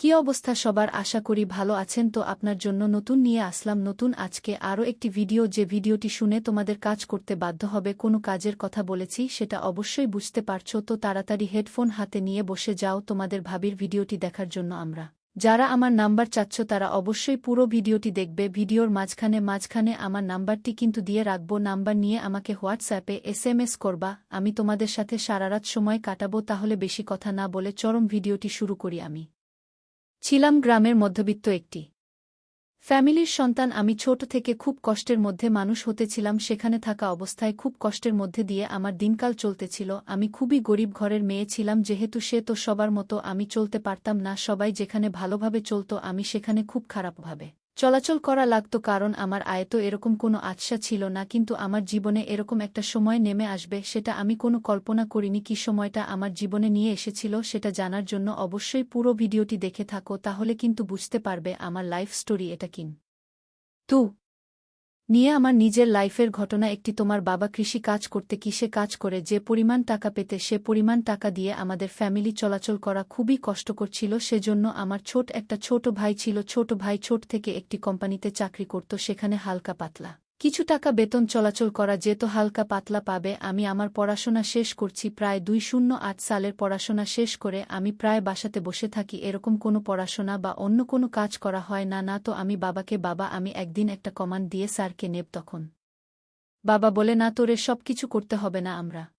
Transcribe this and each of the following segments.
কি অবস্থা সবার? আশা করি ভালো আছেন। তো আপনার জন্য নতুন নিয়ে আসলাম নতুন আজকে আরও একটি ভিডিও। যে ভিডিওটি শুনে তোমাদের কাজ করতে বাধ্য হবে, কোনো কাজের কথা বলেছি, সেটা অবশ্যই বুঝতে পারছ। তো তাড়াতাড়ি হেডফোন হাতে নিয়ে বসে যাও তোমাদের ভাবির ভিডিওটি দেখার জন্য আমরা। যারা আমার নাম্বার চাচ্ছ, তারা অবশ্যই পুরো ভিডিওটি দেখবে। ভিডিওর মাঝখানে মাঝখানে আমার নাম্বারটি কিন্তু দিয়ে রাখব। নাম্বার নিয়ে আমাকে হোয়াটসঅ্যাপে এস এম এস করবা। আমি তোমাদের সাথে সারারাত সময় কাটাবো, তাহলে বেশি কথা না বলে চরম ভিডিওটি শুরু করি আমি। ছিলাম গ্রামের মধ্যবিত্ত একটি। ফ্যামিলির সন্তান, আমি ছোট থেকে খুব কষ্টের মধ্যে মানুষ হতেছিলাম, সেখানে থাকা অবস্থায় খুব কষ্টের মধ্যে দিয়ে আমার দিনকাল চলতেছিল। আমি খুবই গরিব ঘরের মেয়ে ছিলাম, যেহেতু সে তো সবার মতো, আমি চলতে পারতাম না, সবাই যেখানে ভালোভাবে চলত, আমি সেখানে খুব খারাপভাবে। চলাচল করা লাগত কারণ আমার আয়ত এরকম কোনো আচ্ছা ছিল না, কিন্তু আমার জীবনে এরকম একটা সময় নেমে আসবে, সেটা আমি কোনো কল্পনা করিনি কি সময়টা আমার জীবনে নিয়ে এসেছিল, সেটা জানার জন্য অবশ্যই পুরো ভিডিওটি দেখে থাকো, তাহলে কিন্তু বুঝতে পারবে আমার লাইফ স্টোরি এটা কিন তু নিয়ে আমার নিজের লাইফের ঘটনা একটি তোমার বাবা কৃষি কাজ করতে কিসে কাজ করে, যে পরিমাণ টাকা পেতে সে পরিমাণ টাকা দিয়ে আমাদের ফ্যামিলি চলাচল করা খুবই কষ্টকর ছিল, সেজন্য আমার ছোট একটা ছোট ভাই ছিল, ছোট ভাই ছোট থেকে একটি কোম্পানিতে চাকরি করত, সেখানে হালকা পাতলা। কিছু টাকা বেতন চলাচল করা যেত হালকা পাতলা পাবে, আমি আমার পড়াশোনা শেষ করছি, প্রায় দুই শূন্য আট সালের পড়াশোনা শেষ করে আমি প্রায় বাসাতে বসে থাকি, এরকম কোনো পড়াশোনা বা অন্য কোনো কাজ করা হয় না না তো আমি বাবাকে, বাবা আমি একদিন একটা কমান্ড দিয়ে স্যারকে নেব তখন। বাবা বলে, না তোরে সব কিছু করতে হবে না আমরা।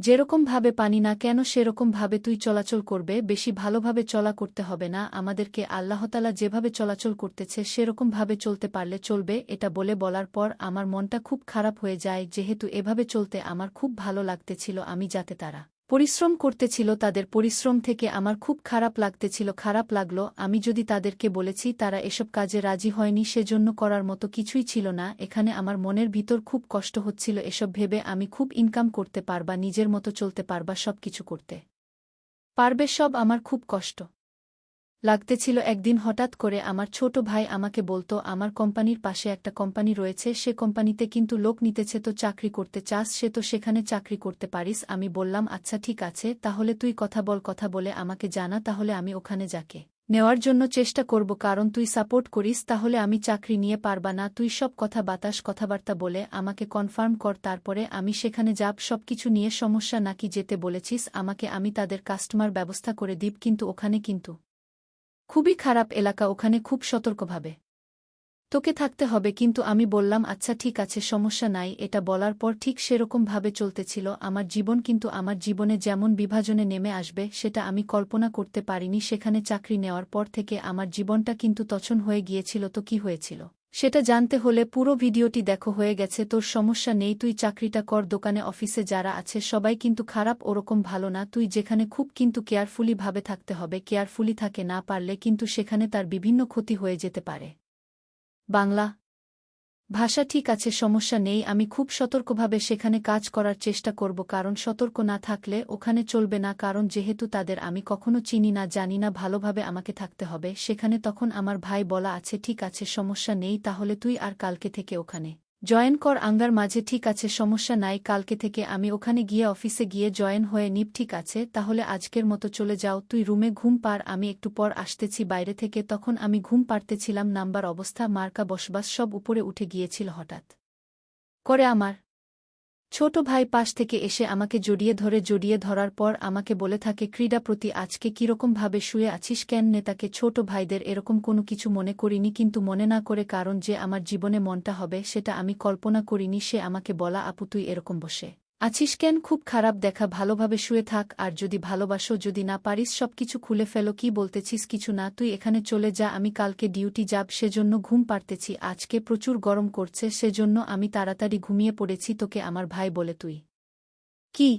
যেরকমভাবে পানি না কেন সেরকমভাবে তুই চলাচল করবে, বেশি ভালোভাবে চলা করতে হবে না, আমাদেরকে আল্লাহতালা যেভাবে চলাচল করতেছে সেরকমভাবে চলতে পারলে চলবে, এটা বলে বলার পর আমার মনটা খুব খারাপ হয়ে যায়, যেহেতু এভাবে চলতে আমার খুব ভালো লাগতেছিল আমি যাতে তারা পরিশ্রম করতেছিল, তাদের পরিশ্রম থেকে আমার খুব খারাপ লাগতেছিল, খারাপ লাগল, আমি যদি তাদেরকে বলেছি, তারা এসব কাজে রাজি হয়নি, সেজন্য করার মতো কিছুই ছিল না, এখানে আমার মনের ভিতর খুব কষ্ট হচ্ছিল, এসব ভেবে আমি খুব ইনকাম করতে পারবা, নিজের মতো চলতে পারবা সব কিছু করতে। পারবে সব আমার খুব কষ্ট। লাগতেছিল একদিন হঠাৎ করে আমার ছোট ভাই আমাকে বলতো, আমার কোম্পানির পাশে একটা কোম্পানি রয়েছে, সে কোম্পানিতে কিন্তু লোক নিতেছে, তো চাকরি করতে চাস, সে তো সেখানে চাকরি করতে পারিস। আমি বললাম আচ্ছা ঠিক আছে, তাহলে তুই কথা বল, কথা বলে আমাকে জানা, তাহলে আমি ওখানে যাকে। নেওয়ার জন্য চেষ্টা করব, কারণ তুই সাপোর্ট করিস, তাহলে আমি চাকরি নিয়ে পারবা না। তুই সব কথা বাতাস, কথাবার্তা বলে আমাকে কনফার্ম কর, তারপরে আমি সেখানে যাব সব কিছু নিয়ে সমস্যা নাকি যেতে বলেছিস, আমাকে আমি তাদের কাস্টমার ব্যবস্থা করে দিব, কিন্তু ওখানে কিন্তু খুবই খারাপ এলাকা, ওখানে খুব সতর্কভাবে। তোকে থাকতে হবে, কিন্তু আমি বললাম আচ্ছা ঠিক আছে, সমস্যা নাই। এটা বলার পর ঠিক সেরকমভাবে চলতেছিল। আমার জীবন কিন্তু আমার জীবনে যেমন বিভাজনে নেমে আসবে, সেটা আমি কল্পনা করতে পারিনি। সেখানে চাকরি নেওয়ার পর থেকে আমার জীবনটা কিন্তু তছন হয়ে গিয়েছিল। তো কি হয়েছিল? সেটা জানতে হলে পুরো ভিডিওটি দেখো, হয়ে গেছে, তোর সমস্যা নেই, তুই চাকরিটা কর, দোকানে, অফিসে যারা আছে, সবাই কিন্তু খারাপ, ওরকম ভালো না, তুই যেখানে খুব কিন্তু কেয়ারফুলি ভাবে থাকতে হবে, কেয়ারফুলি থাকে না পারলে কিন্তু সেখানে তার বিভিন্ন ক্ষতি হয়ে যেতে পারে। বাংলা ভাষা ঠিক আছে, সমস্যা নেই, আমি খুব সতর্কভাবে সেখানে কাজ করার চেষ্টা করব, কারণ সতর্ক না থাকলে ওখানে চলবে না, কারণ যেহেতু তাদের আমি কখনো চিনি না, জানি না, ভালোভাবে আমাকে থাকতে হবে, সেখানে তখন আমার ভাই বলা আছে, ঠিক আছে, সমস্যা নেই, তাহলে তুই আর কালকে থেকে ওখানে। জয়েন কর আঙ্গার মাঝে ঠিক আছে, সমস্যা নাই, কালকে থেকে আমি ওখানে গিয়ে অফিসে গিয়ে জয়েন হয়ে নিপ ঠিক আছে, তাহলে আজকের মতো চলে যাও, তুই রুমে ঘুম পার, আমি একটু পর আসতেছি বাইরে থেকে, তখন আমি ঘুম পারতেছিলাম নাম্বার, অবস্থা, মার্কা, বসবাস, সব উপরে উঠে গিয়েছিল হঠাৎ। করে আমার ছোট ভাই পাশ থেকে এসে আমাকে জড়িয়ে ধরে জড়িয়ে ধরার পর আমাকে বলে থাকে, ক্রীড়া প্রতি আজকে কীরকমভাবে শুয়ে আছিস কেন নেতাকে ছোট ভাইদের এরকম কোনো কিছু মনে করিনি, কিন্তু মনে না করে কারণ যে আমার জীবনে মনটা হবে, সেটা আমি কল্পনা করিনি, সে আমাকে বলা, আপু, তুই এরকম বসে। আছিস কেন? খুব খারাপ, দেখা ভালোভাবে শুয়ে থাক, আর যদি ভালোবাসো, যদি না পারিস সব কিছু খুলে ফেলো, কি বলতেছিস? কিছু না, তুই এখানে চলে যা, আমি কালকে ডিউটি যাব, সেজন্য ঘুম পারতেছি আজকে প্রচুর গরম করছে, সেজন্য আমি তাড়াতাড়ি ঘুমিয়ে পড়েছি, তোকে আমার ভাই বলে তুই। কি?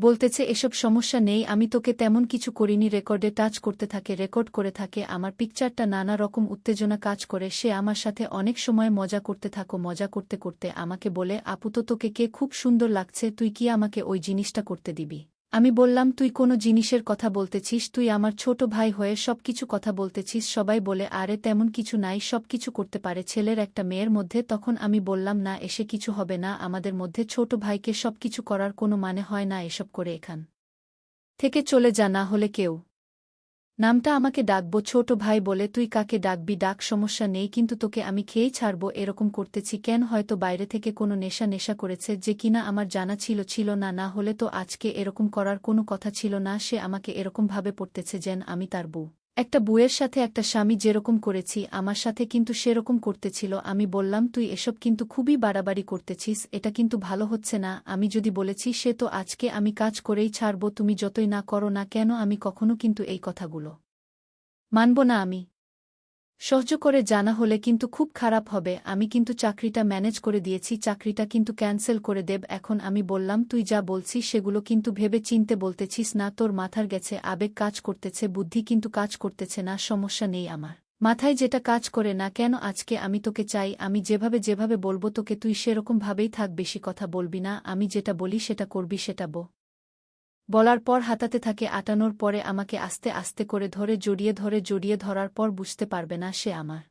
বলতেছে, এসব সমস্যা নেই, আমি তোকে তেমন কিছু করিনি, রেকর্ডে টাচ করতে থাকে, রেকর্ড করে থাকে, আমার পিকচারটা নানা রকম উত্তেজনা কাজ করে, সে আমার সাথে অনেক সময় মজা করতে থাকো, মজা করতে করতে আমাকে বলে আপুত তোকে কে খুব সুন্দর লাগছে, তুই কি আমাকে ওই জিনিসটা করতে দিবি? আমি বললাম, তুই কোনো জিনিসের কথা বলতেছিস, তুই আমার ছোট ভাই হয়ে সব কিছু কথা বলতেছিস, সবাই বলে, আরে, তেমন কিছু নাই সব কিছু করতে পারে, ছেলের একটা মেয়ের মধ্যে। তখন আমি বললাম, না, এসে কিছু হবে না, আমাদের মধ্যে ছোট ভাইকে সব কিছু করার কোনো মানে হয় না এসব করে এখান থেকে চলে যা, না হলে কেউ। নামটা আমাকে ডাকবো, ছোট ভাই বলে, তুই কাকে ডাকবি? ডাক, সমস্যা নেই, কিন্তু তোকে আমি খেয়েই ছাড়বো, এরকম করতেছি কেন? হয়তো বাইরে থেকে কোনো নেশা নেশা করেছে যে কিনা আমার জানা ছিল ছিল না না হলে তো আজকে এরকম করার কোনো কথা ছিল না, সে আমাকে এরকমভাবে পড়তেছে যেন আমি তার বউ। একটা বউয়ের সাথে একটা স্বামী যেরকম করেছি, আমার সাথে কিন্তু সেরকম করতেছিল, আমি বললাম, তুই এসব কিন্তু খুবই বাড়াবাড়ি করতেছিস, এটা কিন্তু ভালো হচ্ছে না। আমি যদি বলেছি, সে তো আজকে আমি কাজ করেই ছাড়ব, তুমি যতই না করো না কেন, আমি কখনো কিন্তু এই কথাগুলো মানব না আমি। সহ্য করে জানা হলে কিন্তু খুব খারাপ হবে। আমি কিন্তু চাকরিটা ম্যানেজ করে দিয়েছি, চাকরিটা কিন্তু ক্যান্সেল করে দেব। এখন আমি বললাম, তুই যা বলছিস সেগুলো কিন্তু ভেবে চিনতে বলতেছিস না, তোর মাথার গেছে, আবেগ কাজ করতেছে, বুদ্ধি কিন্তু কাজ করতেছে না, সমস্যা নেই আমার। মাথায় যেটা কাজ করে না, কেন আজকে আমি তোকে চাই, আমি যেভাবে যেভাবে বলব তোকে তুই সেরকমভাবেই থাক, বেশি কথা বলবি না, আমি যেটা বলি সেটা করবি, সেটা বো। বলার পর হাতাতে থাকে আটানোর পরে আমাকে আস্তে আস্তে করে ধরে জড়িয়ে ধরে জড়িয়ে ধরার পর বুঝতে পারবে না সে আমার।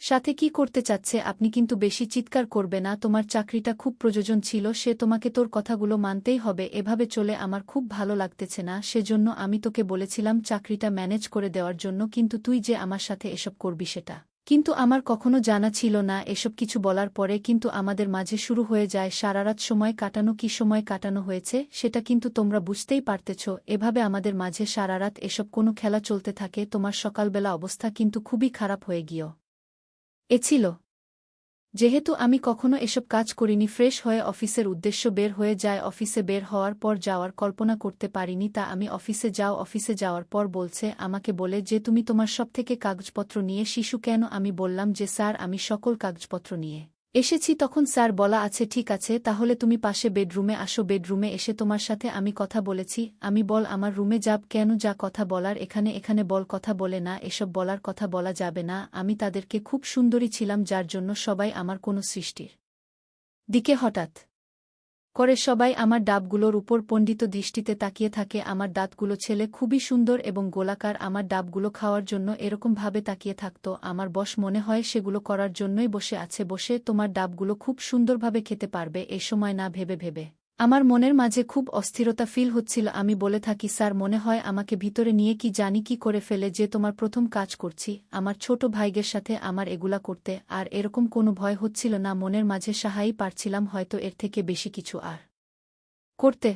সাথে কি করতে চাচ্ছে আপনি কিন্তু বেশি চিৎকার করবে না, তোমার চাকরিটা খুব প্রয়োজন ছিল, সে তোমাকে তোর কথাগুলো মানতেই হবে, এভাবে চলে আমার খুব ভালো লাগতেছে না, সেজন্য আমি তোকে বলেছিলাম চাকরিটা ম্যানেজ করে দেওয়ার জন্য, কিন্তু তুই যে আমার সাথে এসব করবি সেটা। কিন্তু আমার কখনো জানা ছিল না এসব কিছু বলার পরে কিন্তু আমাদের মাঝে শুরু হয়ে যায়, সারারাত সময় কাটানো কি সময় কাটানো হয়েছে, সেটা কিন্তু তোমরা বুঝতেই পারতেছ। এভাবে আমাদের মাঝে সারারাত এসব কোনো খেলা চলতে থাকে, তোমার সকালবেলা অবস্থা কিন্তু খুবই খারাপ হয়ে গিয়েও এ ছিল যেহেতু আমি কখনো এসব কাজ করিনি, ফ্রেশ হয়ে অফিসের উদ্দেশ্য বের হয়ে যায়, অফিসে বের হওয়ার পর যাওয়ার কল্পনা করতে পারিনি, তা আমি অফিসে যাও, অফিসে যাওয়ার পর বলছে, আমাকে বলে যে তুমি তোমার সব থেকে কাগজপত্র নিয়ে, শিশু কেন? আমি বললাম যে, স্যার, আমি সকল কাগজপত্র নিয়ে এসেছি তখন স্যার বলা আছে, ঠিক আছে, তাহলে তুমি পাশে বেডরুমে আসো, বেডরুমে এসে তোমার সাথে আমি কথা বলেছি, আমি বল আমার রুমে যাব, কেন যা কথা বলার, এখানে এখানে বল কথা বলে না, এসব বলার কথা বলা যাবে না, আমি তাদেরকে খুব সুন্দরী ছিলাম, যার জন্য সবাই আমার কোনো সৃষ্টির। দিকে হঠাৎ করে সবাই আমার ডাবগুলোর উপর পণ্ডিত দৃষ্টিতে তাকিয়ে থাকে। আমার দাঁতগুলো ছেলে খুবই সুন্দর এবং গোলাকার। আমার ডাবগুলো খাওয়ার জন্য এরকমভাবে তাকিয়ে থাকত। আমার বস মনে হয় সেগুলো করার জন্যই বসে আছে। বসে তোমার ডাবগুলো খুব সুন্দরভাবে খেতে পারবে। এ সময় না ভেবে ভেবে। আমার মনের মাঝে খুব অস্থিরতা ফিল হচ্ছিল। আমি বলে থাকি, স্যার, মনে হয় আমাকে ভিতরে নিয়ে কি জানি কি করে ফেলে যে তোমার প্রথম কাজ করছি। আমার ছোট ভাইগের সাথে আমার এগুলা করতে। আর এরকম কোনো ভয় হচ্ছিল না, মনের মাঝে সাহাই পারছিলাম, হয়তো এর থেকে বেশি কিছু আর করতে।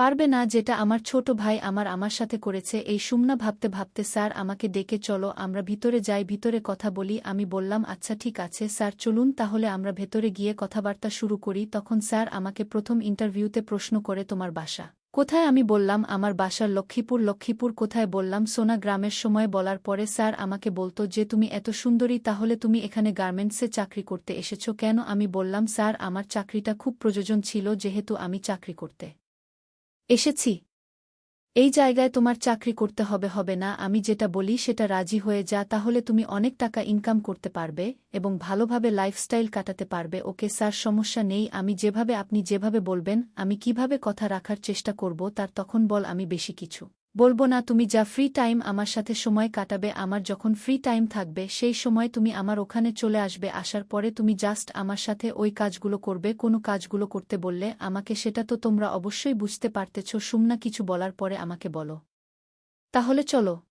পারবে না যেটা আমার ছোট ভাই আমার আমার সাথে করেছে, এই সুমনা ভাবতে ভাবতে স্যার আমাকে ডেকে চলো, আমরা ভিতরে যাই, ভিতরে কথা বলি, আমি বললাম আচ্ছা ঠিক আছে, স্যার, চলুন তাহলে আমরা ভেতরে গিয়ে কথাবার্তা শুরু করি। তখন স্যার আমাকে প্রথম ইন্টারভিউতে প্রশ্ন করে, তোমার বাসা? কোথায়? আমি বললাম, আমার বাসার লক্ষ্মীপুর লক্ষ্মীপুর। কোথায়? বললাম, সোনা গ্রামের সময়। বলার পরে স্যার আমাকে বলতো, যে তুমি এত সুন্দরী, তাহলে তুমি এখানে গার্মেন্টসে চাকরি করতে এসেছ। কেন? আমি বললাম, স্যার, আমার চাকরিটা খুব প্রয়োজন ছিল, যেহেতু আমি চাকরি করতে। এসেছি। এই জায়গায় তোমার চাকরি করতে হবে হবে না, আমি যেটা বলি সেটা রাজি হয়ে যা, তাহলে তুমি অনেক টাকা ইনকাম করতে পারবে এবং ভালোভাবে লাইফস্টাইল কাটাতে পারবে। ওকে স্যার, সমস্যা নেই, আমি যেভাবে, আপনি যেভাবে বলবেন, আমি কীভাবে কথা রাখার চেষ্টা করব, তার তখন বল আমি বেশি কিছু। বলব না তুমি যা ফ্রি টাইম আমার সাথে সময় কাটাবে, আমার যখন ফ্রি টাইম থাকবে, সেই সময় তুমি আমার ওখানে চলে আসবে, আসার পরে তুমি জাস্ট আমার সাথে ওই কাজগুলো করবে, কোনো কাজগুলো করতে বললে আমাকে সেটা তো তোমরা অবশ্যই বুঝতে পারতেছ, সুমনা কিছু বলার পরে আমাকে বলো। তাহলে চলো।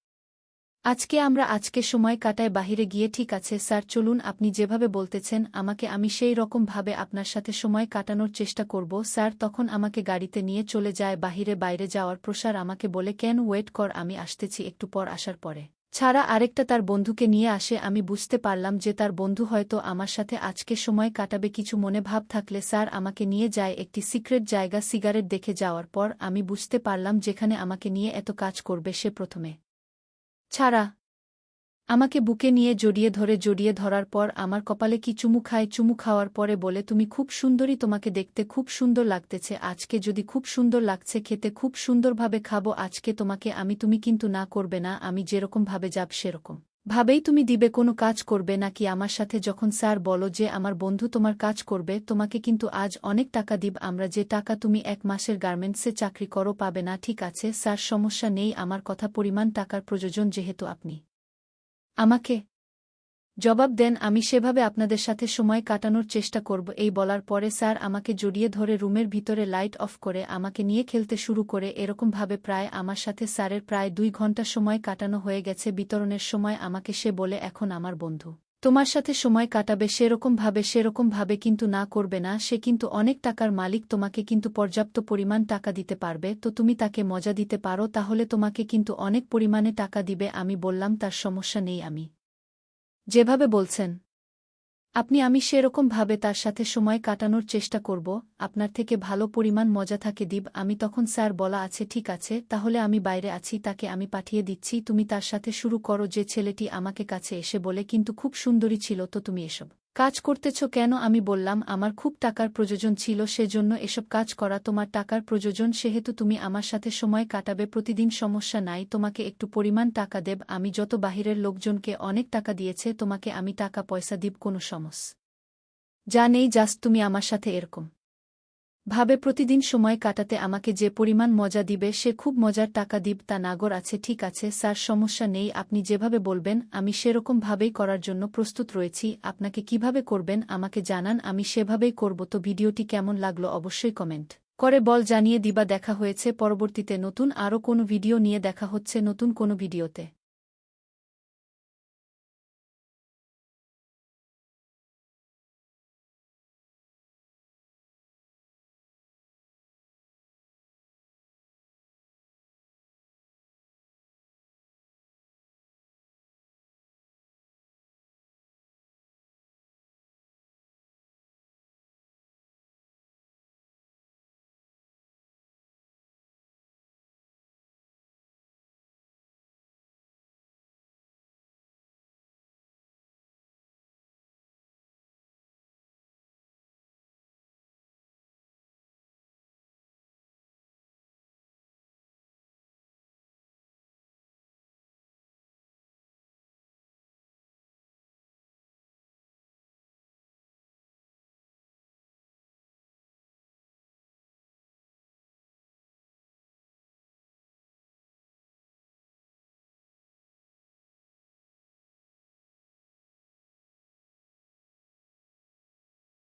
আজকে আমরা আজকে সময় কাটায় বাহিরে গিয়ে ঠিক আছে, স্যার, চলুন আপনি যেভাবে বলতেছেন, আমাকে আমি সেই রকমভাবে আপনার সাথে সময় কাটানোর চেষ্টা করব, স্যার, তখন আমাকে গাড়িতে নিয়ে চলে যায়, বাহিরে বাইরে যাওয়ার প্রসার আমাকে বলে, কেন ওয়েট কর, আমি আসতেছি একটু পর আসার পরে। ছাড়া আরেকটা তার বন্ধুকে নিয়ে আসে, আমি বুঝতে পারলাম যে তার বন্ধু হয়তো আমার সাথে আজকে সময় কাটাবে, কিছু মনে ভাব থাকলে স্যার আমাকে নিয়ে যায় একটি সিক্রেট জায়গা সিগারেট দেখে যাওয়ার পর, আমি বুঝতে পারলাম যেখানে আমাকে নিয়ে এত কাজ করবে সে প্রথমে। ছাড়া। আমাকে বুকে নিয়ে জড়িয়ে ধরে জড়িয়ে ধরার পর আমার কপালে কি চুমু খায়, চুমু খাওয়ার পরে বলে, তুমি খুব সুন্দরী, তোমাকে দেখতে খুব সুন্দর লাগতেছে, আজকে যদি খুব সুন্দর লাগছে, খেতে খুব সুন্দরভাবে খাব, আজকে তোমাকে আমি, তুমি কিন্তু না করবে না, আমি যেরকমভাবে যাব সেরকম। ভাবেই তুমি দিবে কোনো কাজ করবে নাকি আমার সাথে যখন স্যার বলো যে আমার বন্ধু তোমার কাজ করবে, তোমাকে কিন্তু আজ অনেক টাকা দিব, আমরা যে টাকা তুমি এক মাসের গার্মেন্টসে চাকরি করো পাবে না, ঠিক আছে, স্যার সমস্যা নেই, আমার কথা পরিমাণ টাকার প্রয়োজন যেহেতু আপনি। আমাকে জবাব দেন, আমি সেভাবে আপনাদের সাথে সময় কাটানোর চেষ্টা করব। এই বলার পরে স্যার আমাকে জড়িয়ে ধরে রুমের ভিতরে লাইট অফ করে আমাকে নিয়ে খেলতে শুরু করে। এরকমভাবে প্রায় আমার সাথে স্যারের প্রায় দুই ঘণ্টা সময় কাটানো হয়ে গেছে। বিতরণের সময় আমাকে সে বলে, এখন আমার বন্ধু। তোমার সাথে সময় কাটাবে সেরকমভাবে সেরকমভাবে কিন্তু না করবে না। সে কিন্তু অনেক টাকার মালিক, তোমাকে কিন্তু পর্যাপ্ত পরিমাণ টাকা দিতে পারবে। তো তুমি তাকে মজা দিতে পারো, তাহলে তোমাকে কিন্তু অনেক পরিমাণে টাকা দিবে। আমি বললাম, তার সমস্যা নেই আমি। যেভাবে বলছেন। আপনি, আমি সেরকমভাবে তার সাথে সময় কাটানোর চেষ্টা করব, আপনার থেকে ভালো পরিমাণ মজা থাকে দিব আমি তখন, স্যার, বলা আছে, ঠিক আছে, তাহলে আমি বাইরে আছি, তাকে আমি পাঠিয়ে দিচ্ছি, তুমি তার সাথে শুরু করো, যে ছেলেটি আমাকে কাছে এসে বলে, কিন্তু খুব সুন্দরী ছিল, তো তুমি এসব কাজ করতেছ কেন? আমি বললাম, আমার খুব টাকার প্রয়োজন ছিল, সেজন্য এসব কাজ করা তোমার টাকার প্রয়োজন, সেহেতু তুমি আমার সাথে সময় কাটাবে, প্রতিদিন সমস্যা নাই, তোমাকে একটু পরিমাণ টাকা দেব, আমি যত বাহিরের লোকজনকে অনেক টাকা দিয়েছে, তোমাকে আমি টাকা পয়সা দিব, কোনো সমস যা নেই, জাস্ট তুমি আমার সাথে এরকম। ভাবে প্রতিদিন সময় কাটাতে আমাকে যে পরিমাণ মজা দিবে, সে খুব মজার টাকা দিব, তা নাগর আছে, ঠিক আছে, স্যার, সমস্যা নেই, আপনি যেভাবে বলবেন, আমি সেরকমভাবেই করার জন্য প্রস্তুত রয়েছি, আপনাকে কীভাবে করবেন, আমাকে জানান, আমি সেভাবেই করব, তো ভিডিওটি কেমন লাগল অবশ্যই কমেন্ট করে বল, জানিয়ে দিবা, দেখা হয়েছে পরবর্তীতে, নতুন আরও কোনো ভিডিও নিয়ে দেখা হচ্ছে নতুন কোনো ভিডিওতে।